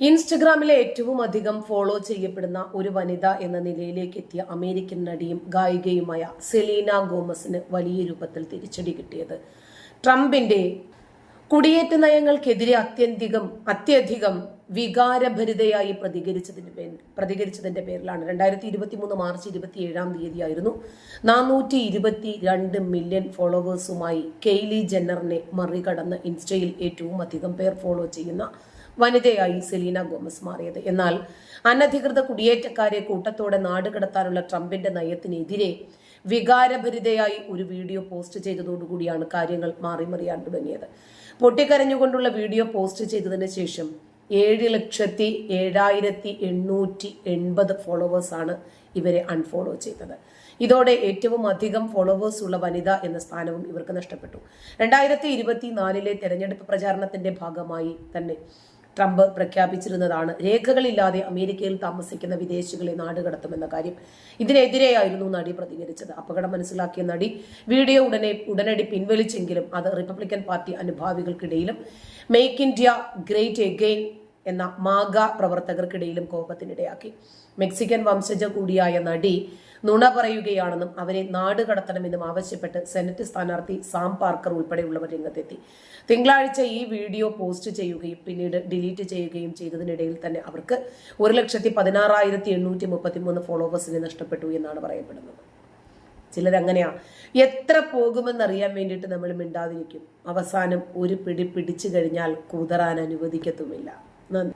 ഇൻസ്റ്റഗ്രാമിലെ ഏറ്റവും അധികം ഫോളോ ചെയ്യപ്പെടുന്ന ഒരു വനിത എന്ന നിലയിലേക്ക് എത്തിയ അമേരിക്കൻ നടിയും ഗായികയുമായ സെലീന ഗോമസിന് വലിയ രൂപത്തിൽ തിരിച്ചടി കിട്ടിയത്. ട്രംപിന്റെ കുടിയേറ്റ നയങ്ങൾക്കെതിരെ അത്യന്തികം അത്യധികം വികാരഭരിതയായി പ്രതികരിച്ചതിന് പേരിൽ പ്രതികരിച്ചതിന്റെ പേരിലാണ്. രണ്ടായിരത്തി ഇരുപത്തി മൂന്ന് മാർച്ച് ഇരുപത്തി ഏഴാം തീയതിയായിരുന്നു നാനൂറ്റി ഇരുപത്തി രണ്ട് മില്യൺ ഫോളോവേഴ്സുമായി കെയ്ലി ജെന്നറിനെ മറികടന്ന് ഇൻസ്റ്റയിൽ ഏറ്റവും അധികം പേർ ഫോളോ ചെയ്യുന്ന വനിതയായി സെലീന ഗോമസ് മാറിയത്. എന്നാൽ അനധികൃത കുടിയേറ്റക്കാരെ കൂട്ടത്തോടെ നാടുകടത്താനുള്ള ട്രംപിന്റെ നയത്തിനെതിരെ വികാരഭരിതയായി ഒരു വീഡിയോ പോസ്റ്റ് ചെയ്തതോടുകൂടിയാണ് കാര്യങ്ങൾ മാറിമറിയാൻ തുടങ്ങിയത്. പൊട്ടിക്കരഞ്ഞുകൊണ്ടുള്ള വീഡിയോ പോസ്റ്റ് ചെയ്തതിന് ശേഷം ഏഴ് ലക്ഷത്തി ഏഴായിരത്തി എണ്ണൂറ്റി എൺപത് ഫോളോവേഴ്സാണ് ഇവരെ അൺഫോളോ ചെയ്തത്. ഇതോടെ ഏറ്റവും അധികം ഫോളോവേഴ്സ് ഉള്ള വനിത എന്ന സ്ഥാനവും ഇവർക്ക് നഷ്ടപ്പെട്ടു. രണ്ടായിരത്തി ഇരുപത്തിനാലിലെ തെരഞ്ഞെടുപ്പ് പ്രചാരണത്തിന്റെ ഭാഗമായി തന്നെ ട്രംപ് പ്രഖ്യാപിച്ചിരുന്നതാണ്. രേഖകളില്ലാതെ അമേരിക്കയിൽ താമസിക്കുന്ന വിദേശികളെ നാടുകടത്തുമെന്ന കാര്യം ഇതിനെതിരെയായിരുന്നു നടി പ്രതികരിച്ചത്. അപകടം മനസ്സിലാക്കിയ നടി വീഡിയോ ഉടനെ ഉടനടി പിൻവലിച്ചെങ്കിലും അത് റിപ്പബ്ലിക്കൻ പാർട്ടി അനുഭാവികൾക്കിടയിലും മേക്ക് ഇന്ത്യ ഗ്രേറ്റ് എഗെയിൻ എന്ന മാഗ പ്രവർത്തകർക്കിടയിലും കോപത്തിനിടയാക്കി. മെക്സിക്കൻ വംശജ കൂടിയായ നടി നുണ പറയുകയാണെന്നും അവരെ നാട് കടത്തണമെന്നും ആവശ്യപ്പെട്ട് സെനറ്റ് സ്ഥാനാർത്ഥി സാം പാർക്കർ ഉൾപ്പെടെയുള്ളവർ രംഗത്തെത്തി. തിങ്കളാഴ്ച ഈ വീഡിയോ പോസ്റ്റ് ചെയ്യുകയും പിന്നീട് ഡിലീറ്റ് ചെയ്യുകയും ചെയ്തതിനിടയിൽ തന്നെ അവർക്ക് ഒരു ലക്ഷത്തി പതിനാറായിരത്തി എണ്ണൂറ്റി മുപ്പത്തി മൂന്ന് ഫോളോവേഴ്സിനെ നഷ്ടപ്പെട്ടു എന്നാണ് പറയപ്പെടുന്നത്. ചിലരങ്ങനെയാ എത്ര പോകുമെന്നറിയാൻ വേണ്ടിയിട്ട് നമ്മൾ മിണ്ടാതിരിക്കും. അവസാനം ഒരു പിടി പിടിച്ചു കഴിഞ്ഞാൽ കുതറാൻ അനുവദിക്കത്തുമില്ല. നന്ദി.